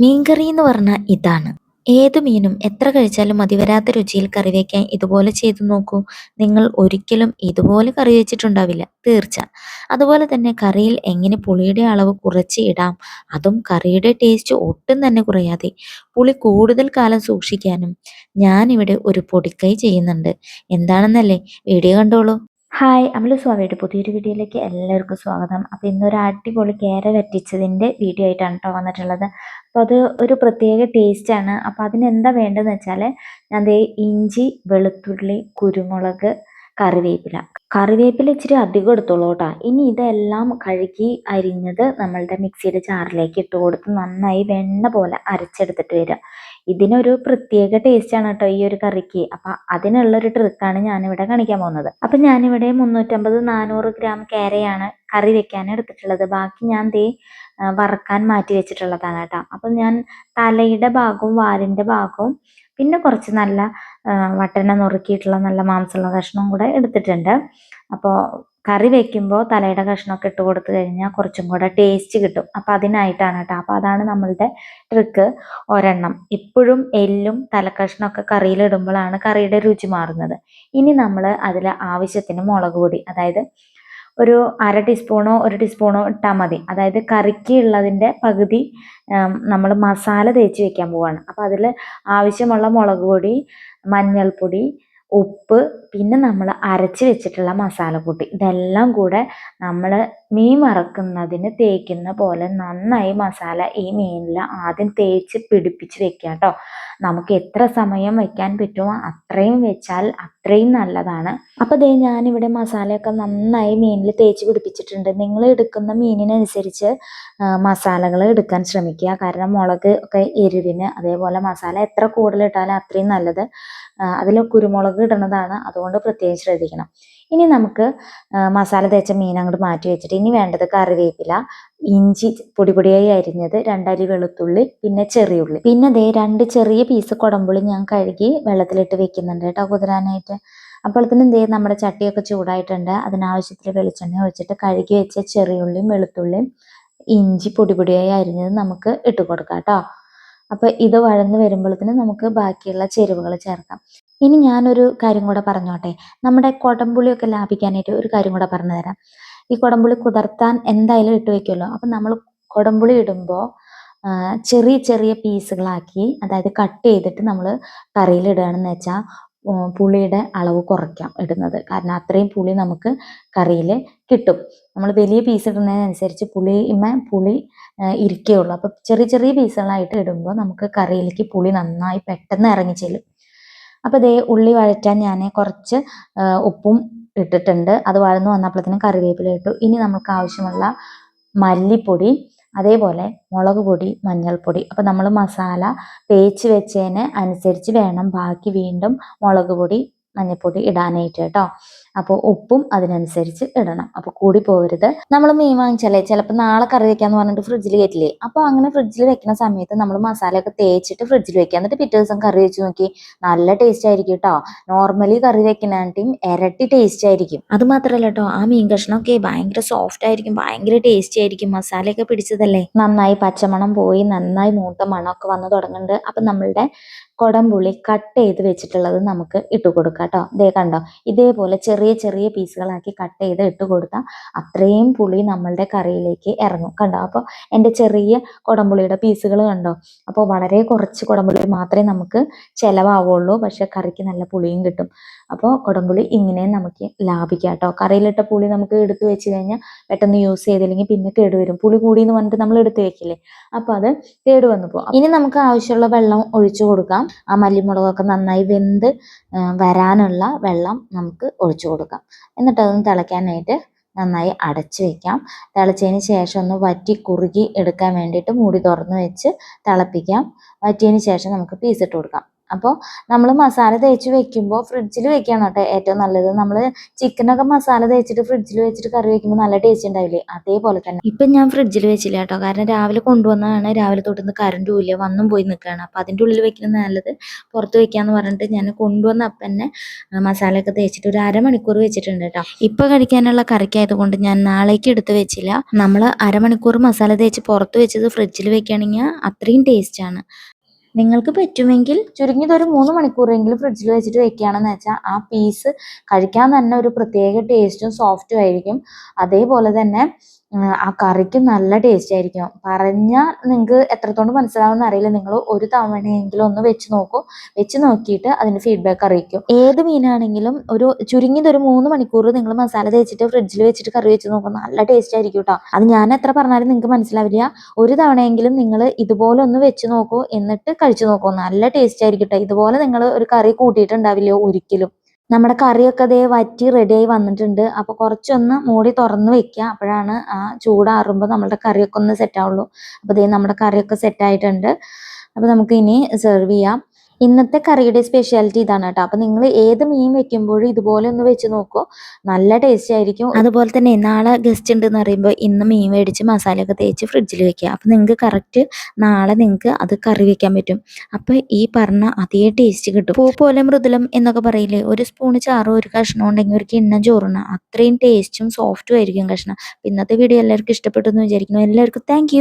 മീൻകറി എന്ന് പറഞ്ഞാൽ ഇതാണ്. ഏത് മീനും എത്ര കഴിച്ചാലും മതിവരാത്ത രുചിയിൽ കറി വയ്ക്കാൻ ഇതുപോലെ ചെയ്തു നോക്കൂ. നിങ്ങൾ ഒരിക്കലും ഇതുപോലെ കറി വെച്ചിട്ടുണ്ടാവില്ല തീർച്ച. അതുപോലെ തന്നെ കറിയിൽ എങ്ങനെ പുളിയുടെ അളവ് കുറച്ച് ഇടാം അതും കറിയുടെ ടേസ്റ്റ് ഒട്ടും തന്നെ കുറയാതെ. പുളി കൂടുതൽ കാലം സൂക്ഷിക്കാനും ഞാനിവിടെ ഒരു പൊടിക്കൈ ചെയ്യുന്നുണ്ട്. എന്താണെന്നല്ലേ? വീഡിയോ കണ്ടോളൂ. ഹായ് അമലു സ്വാമിയുടെ പുതിയൊരു വീഡിയോയിലേക്ക് എല്ലാവർക്കും സ്വാഗതം. അപ്പോൾ ഇന്നൊരു അടിപൊളി കേര വറ്റിച്ചതിന്റെ വീഡിയോ ആയിട്ടാണ് കേട്ടോ വന്നിട്ടുള്ളത്. അപ്പോൾ അത് ഒരു പ്രത്യേക ടേസ്റ്റാണ് അപ്പോൾ അതിനെന്താ വേണ്ടതെന്ന് വെച്ചാൽ ഞാൻ ഇഞ്ചി വെളുത്തുള്ളി കുരുമുളക് കറിവേപ്പില. കറിവേപ്പില ഇച്ചിരി അധികം എടുത്തോളൂ കേട്ടോ. ഇനി ഇതെല്ലാം കഴുകി അരിഞ്ഞത് നമ്മളുടെ മിക്സിയുടെ ജാറിലേക്ക് ഇട്ട് കൊടുത്ത് നന്നായി വെണ്ണ പോലെ അരച്ചെടുത്തിട്ട് വരിക. ഇതിനൊരു പ്രത്യേക ടേസ്റ്റാണ് കേട്ടോ ഈ ഒരു കറിക്ക്. അപ്പം അതിനുള്ളൊരു ട്രിക്കാണ് ഞാനിവിടെ കാണിക്കാൻ പോകുന്നത്. അപ്പം ഞാനിവിടെ മുന്നൂറ്റമ്പത് നാനൂറ് ഗ്രാം കേരയാണ് കറി വെക്കാൻ എടുത്തിട്ടുള്ളത്. ബാക്കി ഞാൻ ദേ വറക്കാൻ മാറ്റി വെച്ചിട്ടുള്ളതാണ് കേട്ടോ. അപ്പം ഞാൻ തലയുടെ ഭാഗവും വാലിന്റെ ഭാഗവും പിന്നെ കുറച്ച് നല്ല വട്ടന നുറുക്കിയിട്ടുള്ള നല്ല മാംസമുള്ള കഷ്ണവും കൂടെ എടുത്തിട്ടുണ്ട്. അപ്പോൾ കറി വെക്കുമ്പോൾ തലയുടെ കഷ്ണമൊക്കെ ഇട്ട് കൊടുത്തു കഴിഞ്ഞാൽ കുറച്ചും കൂടെ ടേസ്റ്റ് കിട്ടും. അപ്പോൾ അതിനായിട്ടാണ് കേട്ടോ. അപ്പോൾ അതാണ് നമ്മളുടെ ട്രിക്ക് ഒരെണ്ണം. ഇപ്പോഴും എല്ലും തലക്കഷ്ണമൊക്കെ കറിയിലിടുമ്പോഴാണ് കറിയുടെ രുചി മാറുന്നത്. ഇനി നമ്മൾ അതിൽ ആവശ്യത്തിന് മുളക് പൊടി അതായത് ഒരു അര ടീസ്പൂണോ ഒരു ടീസ്പൂണോ ഇട്ടാൽ മതി. അതായത് കറിക്ക് ഉള്ളതിന്റെ പകുതി നമ്മൾ മസാല തേച്ച് വെക്കാൻ പോവാണ്. അപ്പോൾ അതിൽ ആവശ്യമുള്ള മുളക് പൊടി മഞ്ഞൾപ്പൊടി ഉപ്പ് പിന്നെ നമ്മൾ അരച്ച് വെച്ചിട്ടുള്ള മസാലക്കൂട്ട് ഇതെല്ലാം കൂടെ നമ്മൾ മീൻ വറക്കുന്നതിന് തേക്കുന്ന പോലെ നന്നായി മസാല ഈ മീനിൽ ആദ്യം തേച്ച് പിടിപ്പിച്ച് വെക്കുക കേട്ടോ നമുക്ക് എത്ര സമയം വെക്കാൻ പറ്റുമോ അത്രയും വെച്ചാൽ അത്രയും നല്ലതാണ്. അപ്പോൾ ദേ ഞാനിവിടെ മസാലയൊക്കെ നന്നായി മീനിൽ തേച്ച് പിടിപ്പിച്ചിട്ടുണ്ട്. നിങ്ങൾ എടുക്കുന്ന മീനിനനുസരിച്ച് മസാലകൾ എടുക്കാൻ ശ്രമിക്കുക. കാരണം മുളക് ഒക്കെ എരിവിന് അതേപോലെ മസാല എത്ര കൂടുതലിട്ടാലും അത്രയും നല്ലത്. അതിൽ കുരുമുളക് ഇടുന്നതാണ്. അതുകൊണ്ട് പ്രത്യേകം ശ്രദ്ധിക്കണം. ഇനി നമുക്ക് മസാല തേച്ച മീൻ അങ്ങോട്ട് മാറ്റി വെച്ചിട്ട് ഇനി വേണ്ടത് കറിവേപ്പില ഇഞ്ചി പൊടി പൊടിയായി അരിഞ്ഞത് രണ്ടരി വെളുത്തുള്ളി പിന്നെ ചെറിയുള്ളി പിന്നെ ദേ രണ്ട് ചെറിയ പീസ് കുടമ്പുളി ഞാൻ കഴുകി വെള്ളത്തിലിട്ട് വെക്കുന്നുണ്ട് കേട്ടോ കുതിരാനായിട്ട്. അപ്പോഴത്തേനും ദേ നമ്മുടെ ചട്ടിയൊക്കെ ചൂടായിട്ടുണ്ട്. അതിനാവശ്യത്തിൽ വെളിച്ചെണ്ണ ഒഴിച്ചിട്ട് കഴുകി വെച്ച ചെറിയുള്ളിയും വെളുത്തുള്ളിയും ഇഞ്ചി പൊടി പൊടിയായി അരിഞ്ഞത് നമുക്ക് ഇട്ട് കൊടുക്കാം കേട്ടോ. അപ്പോൾ ഇത് വഴന്ന് വരുമ്പോഴത്തേനും നമുക്ക് ബാക്കിയുള്ള ചേരുവകൾ ചേർക്കാം. ഇനി ഞാനൊരു കാര്യം കൂടെ പറഞ്ഞോട്ടെ. നമ്മുടെ കുടംപുളിയൊക്കെ ലാഭിക്കാനായിട്ട് ഒരു കാര്യം കൂടെ പറഞ്ഞു തരാം. ഈ കുടംപുളി കുതിർത്താൻ എന്തായാലും ഇട്ട് വെക്കുമല്ലോ. അപ്പം നമ്മൾ കുടംപുളി ഇടുമ്പോൾ ചെറിയ ചെറിയ പീസുകളാക്കി അതായത് കട്ട് ചെയ്തിട്ട് നമ്മൾ കറിയിൽ ഇടുകയാണെന്ന് വെച്ചാൽ പുളിയുടെ അളവ് കുറയ്ക്കാം ഇടുന്നത്. കാരണം അത്രയും പുളി നമുക്ക് കറിയിൽ കിട്ടും. നമ്മൾ വലിയ പീസ് ഇടുന്നതിനനുസരിച്ച് ഇമ്മ പുളി ഇരിക്കുകയുള്ളൂ അപ്പോൾ ചെറിയ ചെറിയ പീസുകളായിട്ട് ഇടുമ്പോൾ നമുക്ക് കറിയിലേക്ക് പുളി നന്നായി പെട്ടെന്ന് ഇറങ്ങി ചെല്ലും. അപ്പോൾ ദേ ഉള്ളി വഴറ്റാൻ ഞാൻ കുറച്ച് ഉപ്പും ഇട്ടിട്ടുണ്ട്. അത് വഴന്നു വന്നപ്പോഴത്തേനും കറിവേപ്പില ഇട്ടു. ഇനി നമുക്ക് ആവശ്യമുള്ള മല്ലിപ്പൊടി അതേപോലെ മുളക് പൊടി മഞ്ഞൾപ്പൊടി. അപ്പോൾ നമ്മൾ മസാല തേച്ച് വെച്ചതിന് അനുസരിച്ച് വേണം ബാക്കി വീണ്ടും മുളക് പൊടി മഞ്ഞൾപ്പൊടി ഇടാനായിട്ട് കേട്ടോ. അപ്പോൾ ഉപ്പും അതിനനുസരിച്ച് ഇടണം. അപ്പോൾ കൂടി പോകരുത് നമ്മൾ മീൻ വാങ്ങിച്ചാലേ ചിലപ്പോൾ നാളെ കറി വെക്കാന്ന് പറഞ്ഞിട്ട് ഫ്രിഡ്ജിൽ കയറ്റില്ലേ അപ്പോൾ അങ്ങനെ ഫ്രിഡ്ജിൽ വെക്കുന്ന സമയത്ത് നമ്മൾ മസാലയൊക്കെ തേച്ചിട്ട് ഫ്രിഡ്ജിൽ വെക്കുക. എന്നിട്ട് പിറ്റേ ദിവസം കറി വെച്ച് നോക്കി. നല്ല ടേസ്റ്റ് ആയിരിക്കും കേട്ടോ നോർമലി കറി വെക്കുന്നതിനും ഇരട്ടി ടേസ്റ്റ് ആയിരിക്കും. അത് മാത്രമല്ല കേട്ടോ ആ മീൻ കഷ്ണമൊക്കെ ഭയങ്കര സോഫ്റ്റ് ആയിരിക്കും. ഭയങ്കര ടേസ്റ്റി ആയിരിക്കും. മസാലയൊക്കെ പിടിച്ചതല്ലേ? നന്നായി പച്ചമണം പോയി. നന്നായി മൂത്ത മണമൊക്കെ വന്ന് തുടങ്ങുന്നുണ്ട് അപ്പം നമ്മളുടെ കൊടംപുളി കട്ട് ചെയ്ത് വെച്ചിട്ടുള്ളത് നമുക്ക് ഇട്ട് കൊടുക്കാം കേട്ടോ ഇതേ കണ്ടോ? ഇതേപോലെ ചെറിയ ചെറിയ ചെറിയ പീസുകളാക്കി കട്ട് ചെയ്ത് ഇട്ട് കൊടുത്താൽ അത്രയും പുളി നമ്മളുടെ കറിയിലേക്ക് ഇറങ്ങും. കണ്ടോ? അപ്പോൾ എന്റെ ചെറിയ കുടംപുളിയുടെ പീസുകൾ കണ്ടോ? അപ്പോൾ വളരെ കുറച്ച് കുടംപുളി മാത്രമേ നമുക്ക് ചിലവാവുള്ളൂ. പക്ഷെ കറിക്ക് നല്ല പുളിയും കിട്ടും. അപ്പോൾ കുടംപുളി ഇങ്ങനെ നമുക്ക് ലാഭിക്കാം കേട്ടോ. കറിയിലിട്ട പുളി നമുക്ക് എടുത്തു വെച്ച് കഴിഞ്ഞാൽ പെട്ടെന്ന് യൂസ് ചെയ്തില്ലെങ്കിൽ പിന്നെ കേടുവരും പുളി കൂടി എന്ന് പറഞ്ഞിട്ട് നമ്മൾ എടുത്ത് വെക്കില്ലേ? അപ്പോൾ അത് കേട് വന്നു പോകും. ഇനി നമുക്ക് ആവശ്യമുള്ള വെള്ളം ഒഴിച്ചു കൊടുക്കാം. ആ മല്ലിമുളകൊക്കെ നന്നായി വെന്ത് വരാനുള്ള വെള്ളം നമുക്ക് ഒഴിച്ചു കൊടുക്കാം. എന്നിട്ട് അതൊന്ന് തിളയ്ക്കാനായിട്ട് നന്നായി അടച്ച് വെക്കാം. തിളച്ചതിന് ശേഷം ഒന്ന് വറ്റി കുറുകി എടുക്കാൻ വേണ്ടിയിട്ട് മൂടി തുറന്ന് വെച്ച് തിളപ്പിക്കാം. വറ്റിയതിന് ശേഷം നമുക്ക് പീസ് ഇട്ട് കൊടുക്കാം. അപ്പോൾ നമ്മൾ മസാല തേച്ച് വെക്കുമ്പോൾ ഫ്രിഡ്ജിൽ വെക്കുകയാണ് കേട്ടോ ഏറ്റവും നല്ലത്. നമ്മൾ ചിക്കനൊക്കെ മസാല തേച്ചിട്ട് ഫ്രിഡ്ജിൽ വെച്ചിട്ട് കറി വെക്കുമ്പോൾ നല്ല ടേസ്റ്റ് ഉണ്ടാവില്ലേ? അതേപോലെ തന്നെ. ഇപ്പം ഞാൻ ഫ്രിഡ്ജിൽ വെച്ചില്ല കേട്ടോ. കാരണം രാവിലെ കൊണ്ടുവന്നതാണ്. രാവിലെ തൊട്ടുന്ന് കറണ്ടും ഇല്ല. വന്നും പോയി നിൽക്കുകയാണ് അപ്പോൾ അതിന്റെ ഉള്ളിൽ വെക്കുന്നത് നല്ലത്. പുറത്ത് വെക്കാന്ന് പറഞ്ഞിട്ട് ഞാൻ കൊണ്ടുവന്ന അപ്പം തന്നെ മസാലയൊക്കെ തേച്ചിട്ട് ഒരു അരമണിക്കൂർ വെച്ചിട്ടുണ്ട് കേട്ടോ. ഇപ്പം കഴിക്കാനുള്ള കറിക്കായതുകൊണ്ട് ഞാൻ നാളേക്ക് എടുത്ത് വെച്ചില്ല. നമ്മൾ അരമണിക്കൂർ മസാല തേച്ച് പുറത്ത് വെച്ചത് ഫ്രിഡ്ജിൽ വെക്കുകയാണെങ്കിൽ അത്രയും ടേസ്റ്റാണ് നിങ്ങൾക്ക് പറ്റുമെങ്കിൽ ചുരുങ്ങിയത് ഒരു മൂന്ന് മണിക്കൂറെങ്കിലും ഫ്രിഡ്ജിൽ വെച്ചിട്ട് വെക്കുകയാണെന്ന് വെച്ചാൽ ആ പീസ് കഴിക്കാൻ തന്നെ ഒരു പ്രത്യേക ടേസ്റ്റും സോഫ്റ്റും ആയിരിക്കും. അതേപോലെ തന്നെ ആ കറിക്ക് നല്ല ടേസ്റ്റ് ആയിരിക്കും. പറഞ്ഞാൽ നിങ്ങൾക്ക് എത്രത്തോളം മനസ്സിലാവുമെന്ന് അറിയില്ല. നിങ്ങൾ ഒരു തവണയെങ്കിലും ഒന്ന് വെച്ച് നോക്കൂ. വെച്ച് നോക്കിയിട്ട് അതിന്റെ ഫീഡ്ബാക്ക് അറിയിക്കും. ഏത് മീനാണെങ്കിലും ഒരു ചുരുങ്ങിയത് ഒരു മൂന്ന് മണിക്കൂർ നിങ്ങൾ മസാല തേച്ചിട്ട് ഫ്രിഡ്ജിൽ വെച്ചിട്ട് കറി വെച്ച് നോക്കും. നല്ല ടേസ്റ്റ് ആയിരിക്കും കേട്ടോ അത് ഞാൻ എത്ര പറഞ്ഞാലും നിങ്ങൾക്ക് മനസ്സിലാവില്ല. ഒരു തവണയെങ്കിലും നിങ്ങൾ ഇതുപോലെ ഒന്ന് വെച്ച് നോക്കൂ. എന്നിട്ട് കഴിച്ചു നോക്കൂ. നല്ല ടേസ്റ്റ് ആയിരിക്കും കേട്ടോ ഇതുപോലെ നിങ്ങൾ ഒരു കറി കൂട്ടിയിട്ടുണ്ടാവില്ല ഒരിക്കലും. നമ്മുടെ കറിയൊക്കെ ദേ വറ്റി റെഡിയായി വന്നിട്ടുണ്ട്. അപ്പോൾ കുറച്ചൊന്ന് മൂടി തുറന്ന് വെക്കുക. അപ്പോഴാണ് ആ ചൂടാറുമ്പോൾ നമ്മുടെ കറിയൊക്കെ ഒന്ന് സെറ്റ് ആവുള്ളൂ. അപ്പോൾ ദേ നമ്മുടെ കറിയൊക്കെ സെറ്റ് ആയിട്ടുണ്ട്. അപ്പോൾ നമുക്ക് ഇനി സെർവ് ചെയ്യാം. ഇന്നത്തെ കറിയുടെ സ്പെഷ്യാലിറ്റി ഇതാണ് കേട്ടോ. അപ്പോൾ നിങ്ങൾ ഏത് മീൻ വെക്കുമ്പോഴും ഇതുപോലെ ഒന്ന് വെച്ച് നോക്കൂ. നല്ല ടേസ്റ്റ് ആയിരിക്കും. അതുപോലെ തന്നെ നാളെ ഗസ്റ്റ് ഉണ്ട് എന്ന് പറയുമ്പോൾ ഇന്ന് മീൻ മേടിച്ച് മസാലയൊക്കെ തേച്ച് ഫ്രിഡ്ജിൽ വെക്കുക. അപ്പോൾ നിങ്ങൾക്ക് കറക്റ്റ് നാളെ നിങ്ങൾക്ക് അത് കറി വെക്കാൻ പറ്റും. അപ്പോൾ ഈ പറഞ്ഞ അതേ ടേസ്റ്റ് കിട്ടും. പൂ പോലെ മൃദുലം എന്നൊക്കെ പറയില്ലേ? ഒരു സ്പൂണ് ചാറും ഒരു കഷ്ണം ഉണ്ടെങ്കിൽ ഒരു കിണ്ണം ചോറുണ്ണ. അത്രയും ടേസ്റ്റും സോഫ്റ്റും ആയിരിക്കും കഷ്ണം. ഇന്നത്തെ വീഡിയോ എല്ലാവർക്കും ഇഷ്ടപ്പെട്ടു എന്ന് വിചാരിക്കുന്നു. എല്ലാവർക്കും താങ്ക്